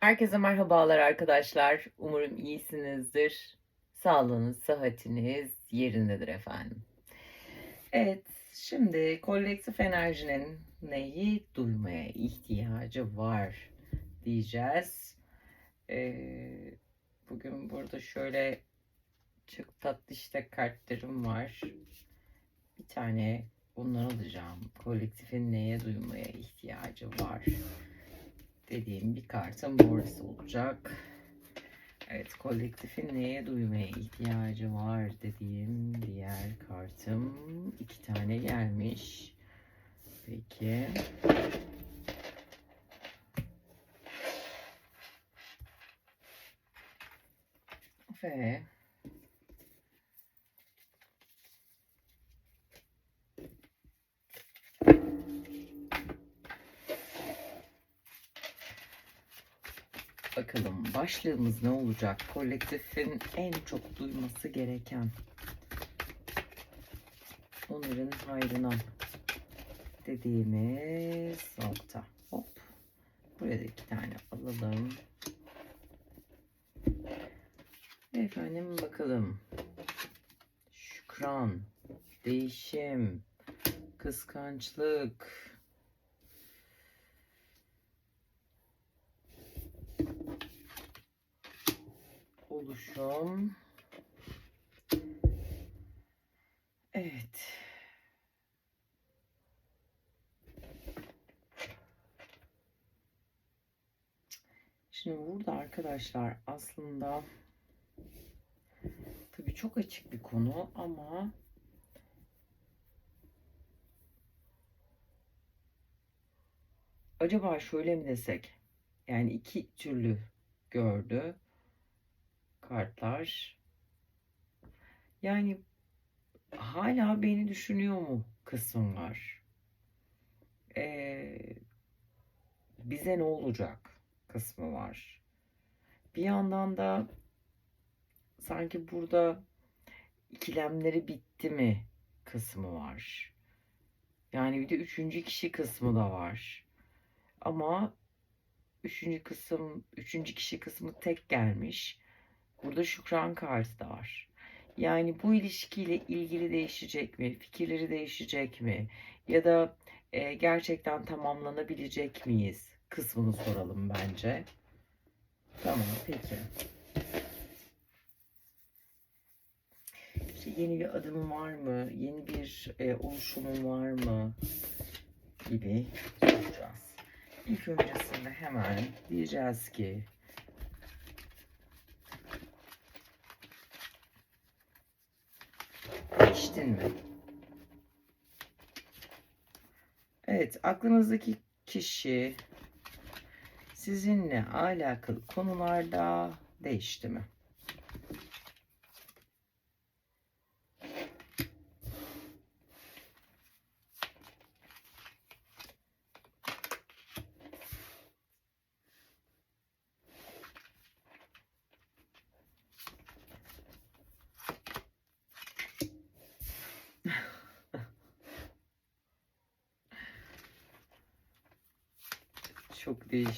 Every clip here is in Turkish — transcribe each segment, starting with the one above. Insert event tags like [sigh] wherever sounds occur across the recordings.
Herkese merhabalar arkadaşlar. Umarım iyisinizdir. Sağlığınız, sıhhatiniz yerindedir efendim. Evet, şimdi kolektif enerjinin neyi duymaya ihtiyacı var diyeceğiz. Ee, bugün burada şöyle çok tatlı işte kartlarım var. Bir tane bunları alacağım. Kolektifin neye duymaya ihtiyacı var dediğim bir kartım burası olacak. Evet, kolektifin neye duymaya ihtiyacı var dediğim diğer kartım iki tane gelmiş. Peki. Ve Bakalım başlığımız ne olacak? Kolektifin en çok duyması gereken onların hayrına dediğimiz nokta. Hop. Buraya da iki tane alalım. Efendim bakalım. Şükran, değişim, kıskançlık, oluşum. Evet. Şimdi burada arkadaşlar aslında tabii çok açık bir konu ama acaba şöyle mi desek? Yani iki türlü gördü kartlar. Yani hala beni düşünüyor mu kısım var. Ee, bize ne olacak kısmı var. Bir yandan da sanki burada ikilemleri bitti mi kısmı var. Yani bir de üçüncü kişi kısmı da var. Ama üçüncü kısım, üçüncü kişi kısmı tek gelmiş. Burada şükran kartı da var. Yani bu ilişkiyle ilgili değişecek mi? Fikirleri değişecek mi? Ya da e, gerçekten tamamlanabilecek miyiz? Kısmını soralım bence. Tamam peki. İşte yeni bir adım var mı? Yeni bir e, oluşumun var mı? Gibi soracağız. İlk öncesinde hemen diyeceğiz ki Değiştin mi? Evet, aklınızdaki kişi sizinle alakalı konularda değişti mi?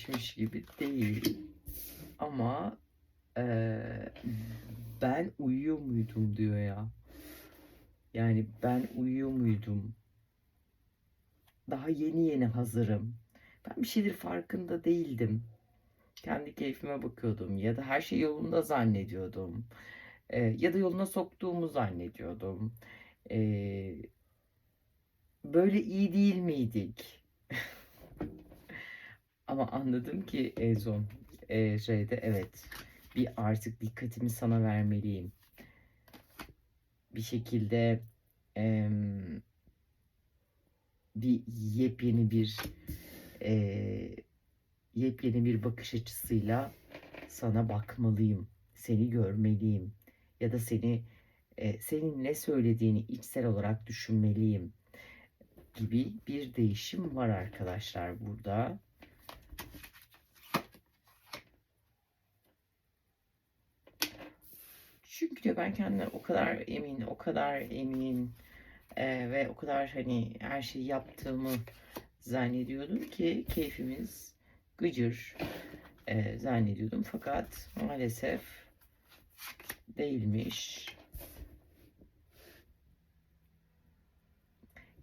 Değişmiş gibi değil. Ama eee, ben uyuyor muydum diyor ya. Yani ben uyuyor muydum? Daha yeni yeni hazırım. Ben bir şeydir farkında değildim. Kendi keyfime bakıyordum ya da her şey yolunda zannediyordum. Eee, ya da yoluna soktuğumu zannediyordum. Eee, böyle iyi değil miydik? [laughs] Ama anladım ki en son e, şeyde evet bir artık dikkatimi sana vermeliyim. Bir şekilde em, bir yepyeni bir e, yepyeni bir bakış açısıyla sana bakmalıyım. Seni görmeliyim. Ya da seni e, senin ne söylediğini içsel olarak düşünmeliyim gibi bir değişim var arkadaşlar burada. Çünkü diyor ben kendimden o kadar emin, o kadar emin e, ve o kadar hani her şeyi yaptığımı zannediyordum ki keyfimiz gıcır. e, zannediyordum. Fakat maalesef değilmiş.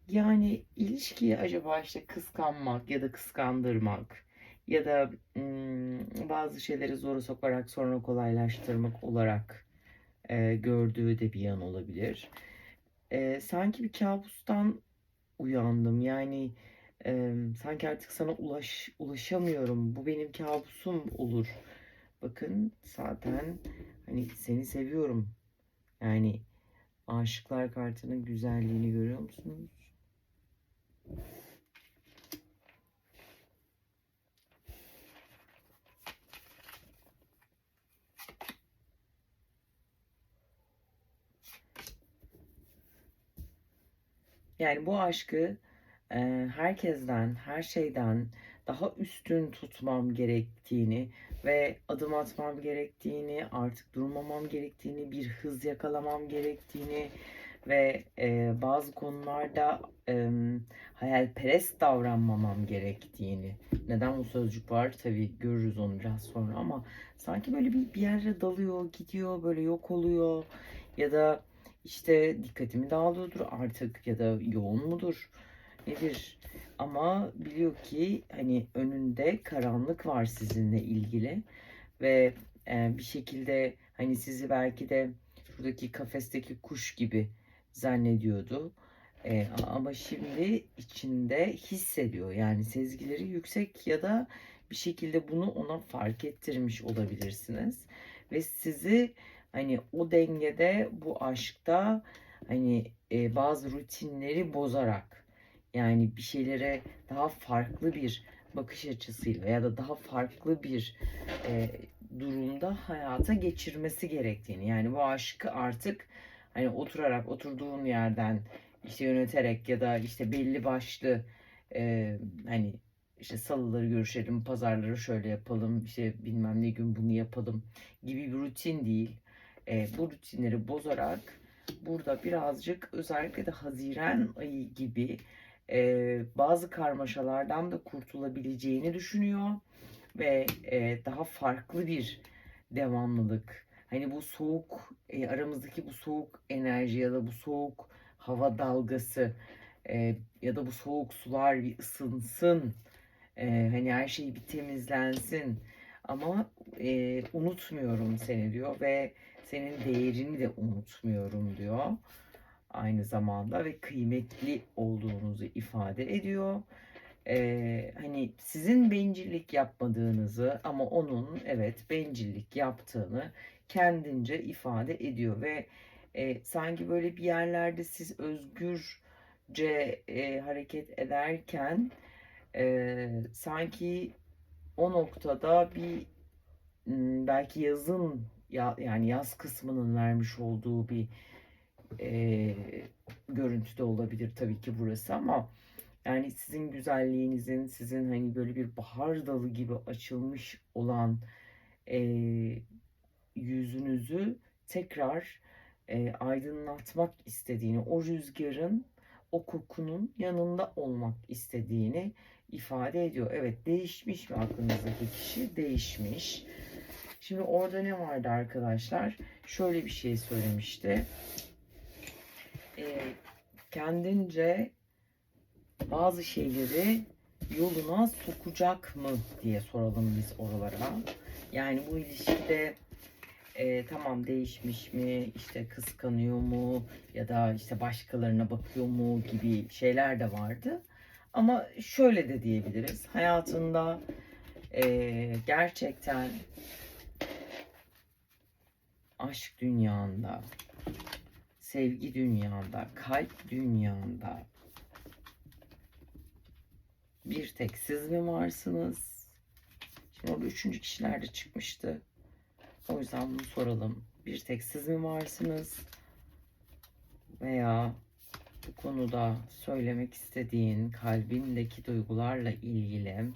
Yani ilişkiyi acaba işte kıskanmak ya da kıskandırmak ya da ım, bazı şeyleri zora sokarak sonra kolaylaştırmak olarak e, gördüğü de bir yan olabilir. E, sanki bir kabustan uyandım. Yani e, sanki artık sana ulaş ulaşamıyorum. Bu benim kabusum olur. Bakın zaten hani seni seviyorum. Yani aşıklar kartının güzelliğini görüyor musunuz? Yani bu aşkı e, herkesten, her şeyden daha üstün tutmam gerektiğini ve adım atmam gerektiğini, artık durmamam gerektiğini, bir hız yakalamam gerektiğini ve e, bazı konularda e, hayalperest davranmamam gerektiğini. Neden bu sözcük var? Tabii görürüz onu biraz sonra ama sanki böyle bir, bir yere dalıyor, gidiyor, böyle yok oluyor ya da işte dikkatimi dağılıyordur artık ya da yoğun mudur nedir ama biliyor ki hani önünde karanlık var sizinle ilgili ve e, bir şekilde hani sizi belki de şuradaki kafesteki kuş gibi zannediyordu. E, ama şimdi içinde hissediyor yani sezgileri yüksek ya da bir şekilde bunu ona fark ettirmiş olabilirsiniz ve sizi hani o dengede bu aşkta hani e, bazı rutinleri bozarak yani bir şeylere daha farklı bir bakış açısıyla ya da daha farklı bir e, durumda hayata geçirmesi gerektiğini yani bu aşkı artık hani oturarak oturduğun yerden işte yöneterek ya da işte belli başlı e, hani işte salıları görüşelim, pazarları şöyle yapalım, işte bilmem ne gün bunu yapalım gibi bir rutin değil. E, bu rutinleri bozarak burada birazcık özellikle de Haziran ayı gibi e, bazı karmaşalardan da kurtulabileceğini düşünüyor ve e, daha farklı bir devamlılık. Hani bu soğuk e, aramızdaki bu soğuk enerji ya da bu soğuk hava dalgası e, ya da bu soğuk sular bir ısınsın. E, hani her şey bir temizlensin. Ama e, unutmuyorum seni diyor ve senin değerini de unutmuyorum diyor. Aynı zamanda ve kıymetli olduğunuzu ifade ediyor. Ee, hani sizin bencillik yapmadığınızı ama onun evet bencillik yaptığını kendince ifade ediyor ve e, sanki böyle bir yerlerde siz özgürce e, hareket ederken e, sanki o noktada bir belki yazın ya, yani yaz kısmının vermiş olduğu bir e, görüntüde olabilir tabii ki burası ama yani sizin güzelliğinizin sizin hani böyle bir bahar dalı gibi açılmış olan e, yüzünüzü tekrar e, aydınlatmak istediğini, o rüzgarın, o kokunun yanında olmak istediğini ifade ediyor. Evet değişmiş mi aklınızdaki kişi? Değişmiş. Şimdi orada ne vardı arkadaşlar? Şöyle bir şey söylemişti. E, kendince bazı şeyleri yoluna sokacak mı diye soralım biz oralara. Yani bu ilişkide e, tamam değişmiş mi, işte kıskanıyor mu ya da işte başkalarına bakıyor mu gibi şeyler de vardı. Ama şöyle de diyebiliriz. Hayatında e, gerçekten aşk dünyanda, sevgi dünyanda, kalp dünyanda bir tek siz mi varsınız? Şimdi orada üçüncü kişiler de çıkmıştı. O yüzden bunu soralım. Bir tek siz mi varsınız? Veya bu konuda söylemek istediğin kalbindeki duygularla ilgili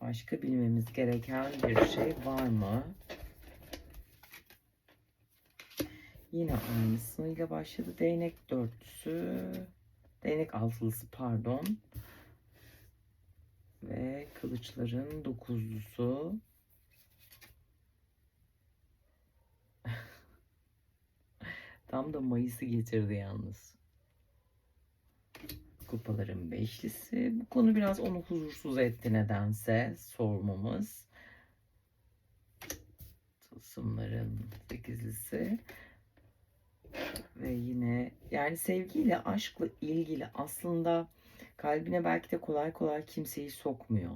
başka bilmemiz gereken bir şey var mı? Yine aynısıyla başladı. Değnek dörtlüsü. Değnek altılısı pardon. ve kılıçların dokuzlusu. [laughs] Tam da Mayıs'ı getirdi yalnız. Kupaların beşlisi. Bu konu biraz onu huzursuz etti nedense sormamız. Tılsımların sekizlisi. Ve yine yani sevgiyle, aşkla ilgili aslında kalbine belki de kolay kolay kimseyi sokmuyor.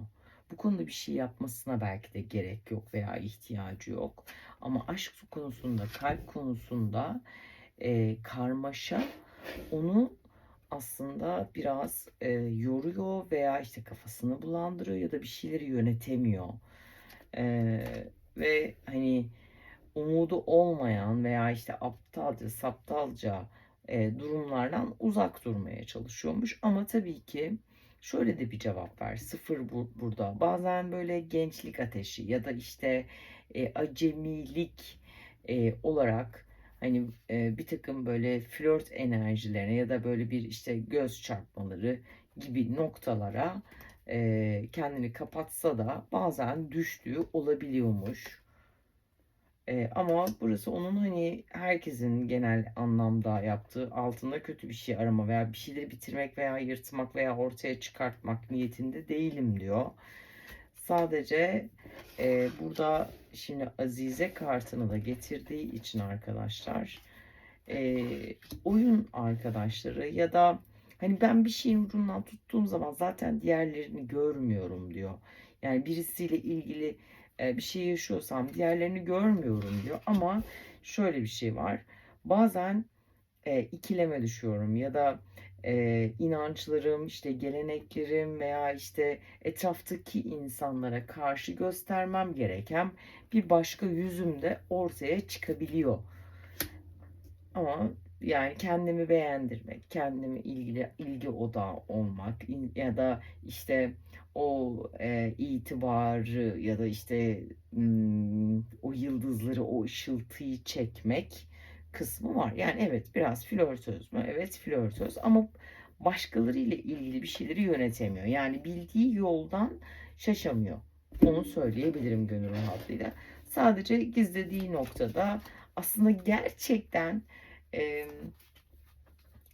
Bu konuda bir şey yapmasına belki de gerek yok veya ihtiyacı yok. Ama aşk konusunda, kalp konusunda e, karmaşa onu aslında biraz e, yoruyor veya işte kafasını bulandırıyor ya da bir şeyleri yönetemiyor. E, ve hani umudu olmayan veya işte aptalca, saptalca e, durumlardan uzak durmaya çalışıyormuş. Ama tabii ki şöyle de bir cevap ver. Sıfır bu, burada. Bazen böyle gençlik ateşi ya da işte e, acemilik e, olarak hani e, bir takım böyle flört enerjilerine ya da böyle bir işte göz çarpmaları gibi noktalara e, kendini kapatsa da bazen düştüğü olabiliyormuş. E, ama burası onun hani herkesin genel anlamda yaptığı altında kötü bir şey arama veya bir şeyleri bitirmek veya yırtmak veya ortaya çıkartmak niyetinde değilim diyor. Sadece e, burada şimdi Azize kartını da getirdiği için arkadaşlar e, oyun arkadaşları ya da hani ben bir şeyin ucundan tuttuğum zaman zaten diğerlerini görmüyorum diyor. Yani birisiyle ilgili e, bir şey yaşıyorsam diğerlerini görmüyorum diyor. Ama şöyle bir şey var. Bazen e, ikileme düşüyorum ya da e, inançlarım, işte geleneklerim veya işte etraftaki insanlara karşı göstermem gereken bir başka yüzüm de ortaya çıkabiliyor. Ama yani kendimi beğendirmek, kendimi ilgili ilgi odağı olmak ya da işte o e, itibarı ya da işte hmm, o yıldızları, o ışıltıyı çekmek kısmı var. Yani evet biraz flörtöz mü? Evet flörtöz ama başkaları ile ilgili bir şeyleri yönetemiyor. Yani bildiği yoldan şaşamıyor. Onu söyleyebilirim gönül rahatlığıyla. Sadece gizlediği noktada aslında gerçekten e,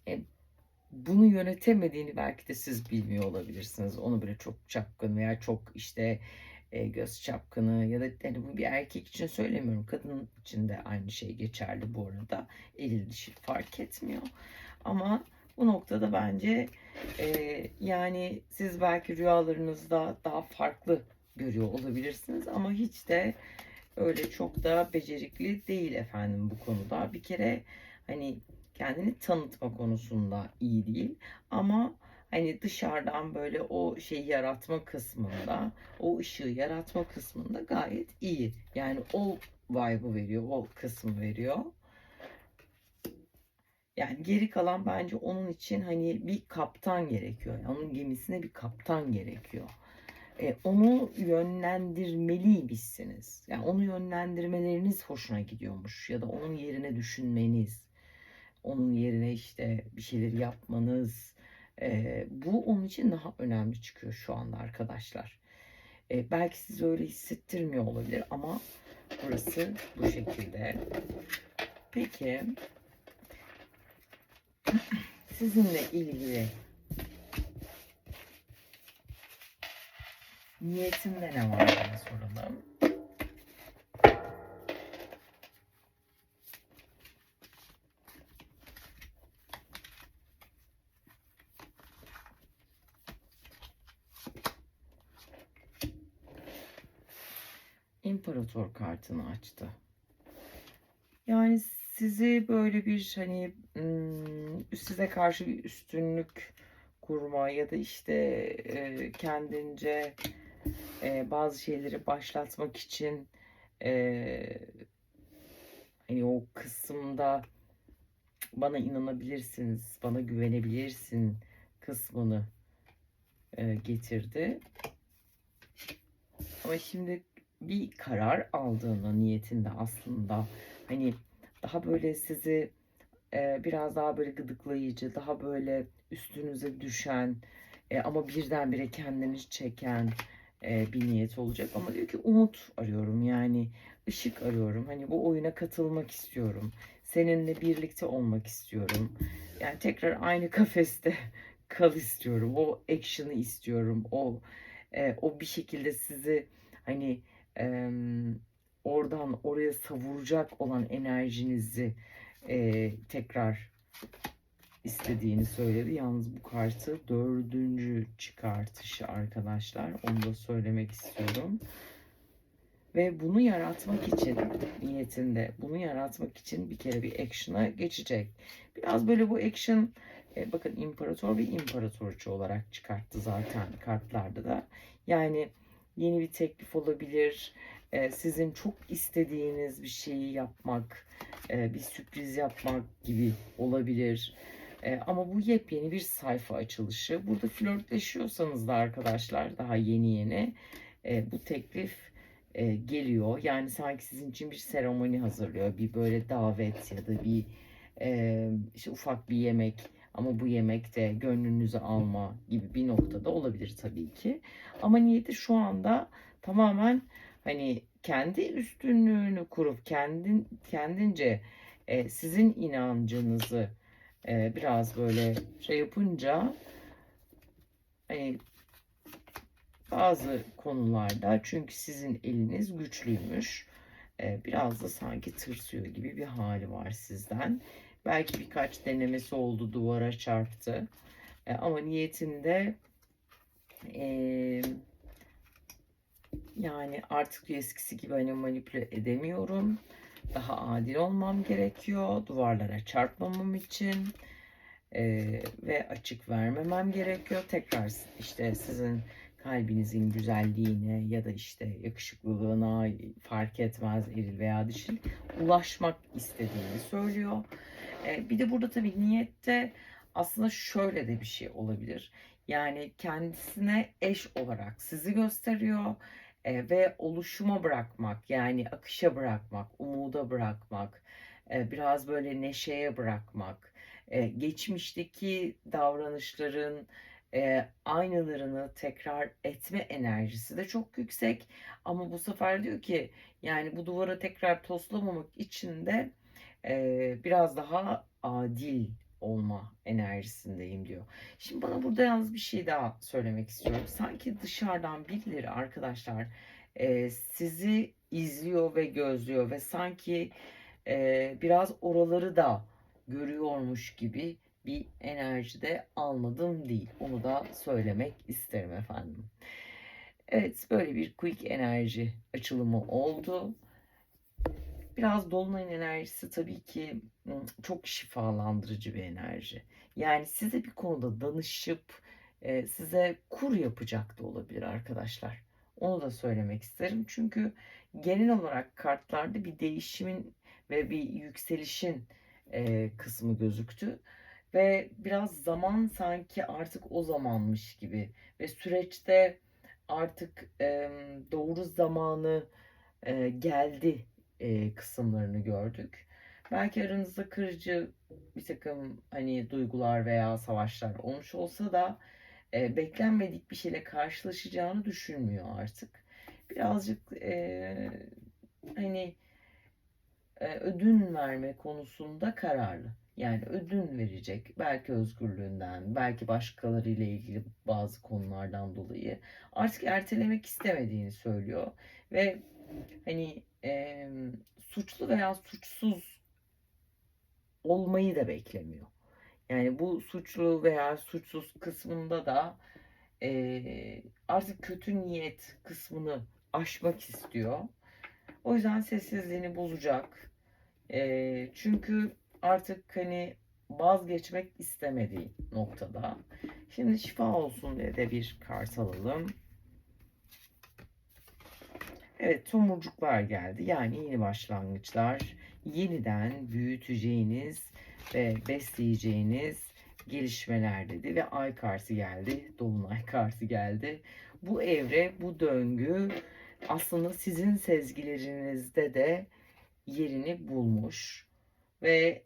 e, bunu yönetemediğini belki de siz bilmiyor olabilirsiniz. Onu böyle çok çapkın veya çok işte e, göz çapkını ya da yani bu bir erkek için söylemiyorum. Kadın için de aynı şey geçerli bu arada. Eril dişi fark etmiyor. Ama bu noktada bence e, yani siz belki rüyalarınızda daha farklı görüyor olabilirsiniz ama hiç de öyle çok da becerikli değil efendim bu konuda. Bir kere hani kendini tanıtma konusunda iyi değil ama hani dışarıdan böyle o şeyi yaratma kısmında, o ışığı yaratma kısmında gayet iyi. Yani o vibe'ı veriyor, o kısmı veriyor. Yani geri kalan bence onun için hani bir kaptan gerekiyor. Yani onun gemisine bir kaptan gerekiyor. E, onu yönlendirmeliymişsiniz. Yani onu yönlendirmeleriniz hoşuna gidiyormuş. Ya da onun yerine düşünmeniz. Onun yerine işte bir şeyleri yapmanız. E, bu onun için daha önemli çıkıyor şu anda arkadaşlar. E, belki siz öyle hissettirmiyor olabilir ama burası bu şekilde. Peki sizinle ilgili niyetinde ne var diye soralım. İmparator kartını açtı. Yani sizi böyle bir hani size karşı bir üstünlük kurma ya da işte e, kendince e, bazı şeyleri başlatmak için e, hani o kısımda bana inanabilirsiniz, bana güvenebilirsin kısmını getirdi. Ama şimdi bir karar aldığına niyetinde aslında hani daha böyle sizi e, biraz daha böyle gıdıklayıcı, daha böyle üstünüze düşen E, ama birdenbire kendini çeken e, bir niyet olacak. Ama diyor ki umut arıyorum yani ışık arıyorum. Hani bu oyuna katılmak istiyorum. Seninle birlikte olmak istiyorum. Yani tekrar aynı kafeste [laughs] kal istiyorum. O action'ı istiyorum. O e, o bir şekilde sizi hani e, oradan oraya savuracak olan enerjinizi e, tekrar istediğini söyledi. Yalnız bu kartı dördüncü çıkartışı arkadaşlar. Onu da söylemek istiyorum. Ve bunu yaratmak için niyetinde bunu yaratmak için bir kere bir action'a geçecek. Biraz böyle bu action e, bakın imparator ve imparatorçu olarak çıkarttı zaten kartlarda da. Yani yeni bir teklif olabilir. E, sizin çok istediğiniz bir şeyi yapmak, e, bir sürpriz yapmak gibi olabilir. E, ama bu yepyeni bir sayfa açılışı. Burada flörtleşiyorsanız da arkadaşlar daha yeni yeni e, bu teklif e, geliyor. Yani sanki sizin için bir seremoni hazırlıyor. Bir böyle davet ya da bir e, işte ufak bir yemek ama bu yemek de gönlünüzü alma gibi bir noktada olabilir tabii ki. Ama niyeti şu anda tamamen hani kendi üstünlüğünü kurup kendin kendince e, sizin inancınızı e, biraz böyle şey yapınca hani bazı konularda çünkü sizin eliniz güçlüymüş. E, biraz da sanki tırsıyor gibi bir hali var sizden. Belki birkaç denemesi oldu duvara çarptı. E, ama niyetinde e, yani artık eskisi gibi hani manipüle edemiyorum. Daha adil olmam gerekiyor. Duvarlara çarpmamam için. Ee, ve açık vermemem gerekiyor. Tekrar işte sizin kalbinizin güzelliğine ya da işte yakışıklılığına fark etmez eril veya dişil ulaşmak istediğini söylüyor. Ee, bir de burada tabii niyette aslında şöyle de bir şey olabilir. Yani kendisine eş olarak sizi gösteriyor e, ve oluşuma bırakmak yani akışa bırakmak, umuda bırakmak, e, biraz böyle neşeye bırakmak, e, geçmişteki davranışların e, aynalarını tekrar etme enerjisi de çok yüksek. Ama bu sefer diyor ki yani bu duvara tekrar toslamamak için de e, biraz daha adil olma enerjisindeyim diyor. Şimdi bana burada yalnız bir şey daha söylemek istiyorum. Sanki dışarıdan birileri arkadaşlar e, sizi izliyor ve gözlüyor ve sanki e, biraz oraları da görüyormuş gibi bir enerjide almadım değil. Onu da söylemek isterim efendim. Evet böyle bir quick enerji açılımı oldu. Biraz dolunayın enerjisi tabii ki çok şifalandırıcı bir enerji. Yani size bir konuda danışıp size kur yapacak da olabilir arkadaşlar. Onu da söylemek isterim. Çünkü genel olarak kartlarda bir değişimin ve bir yükselişin kısmı gözüktü. Ve biraz zaman sanki artık o zamanmış gibi. Ve süreçte artık doğru zamanı geldi e, kısımlarını gördük. Belki aranızda kırıcı bir takım hani duygular veya savaşlar olmuş olsa da e, beklenmedik bir şeyle karşılaşacağını düşünmüyor artık. Birazcık e, hani e, ödün verme konusunda kararlı. Yani ödün verecek. Belki özgürlüğünden, belki başkalarıyla ilgili bazı konulardan dolayı. Artık ertelemek istemediğini söylüyor. Ve hani e, suçlu veya suçsuz olmayı da beklemiyor. Yani bu suçlu veya suçsuz kısmında da e, artık kötü niyet kısmını aşmak istiyor. O yüzden sessizliğini bozacak. E, çünkü artık hani vazgeçmek istemediği noktada. Şimdi şifa olsun diye de bir kart alalım. Evet tomurcuklar geldi. Yani yeni başlangıçlar, yeniden büyüteceğiniz ve besleyeceğiniz gelişmeler dedi ve ay kartı geldi. Dolunay kartı geldi. Bu evre, bu döngü aslında sizin sezgilerinizde de yerini bulmuş ve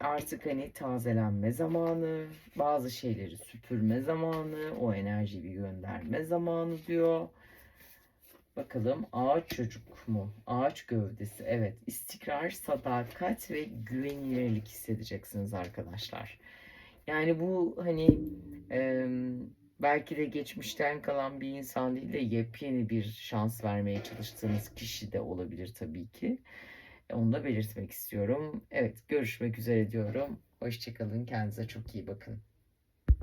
artık hani tazelenme zamanı, bazı şeyleri süpürme zamanı, o enerjiyi bir gönderme zamanı diyor. Bakalım ağaç çocuk mu? Ağaç gövdesi. Evet. istikrar, sadakat ve güvenilirlik hissedeceksiniz arkadaşlar. Yani bu hani e, belki de geçmişten kalan bir insan değil de yepyeni bir şans vermeye çalıştığınız kişi de olabilir tabii ki. Onu da belirtmek istiyorum. Evet görüşmek üzere diyorum. Hoşçakalın. Kendinize çok iyi bakın.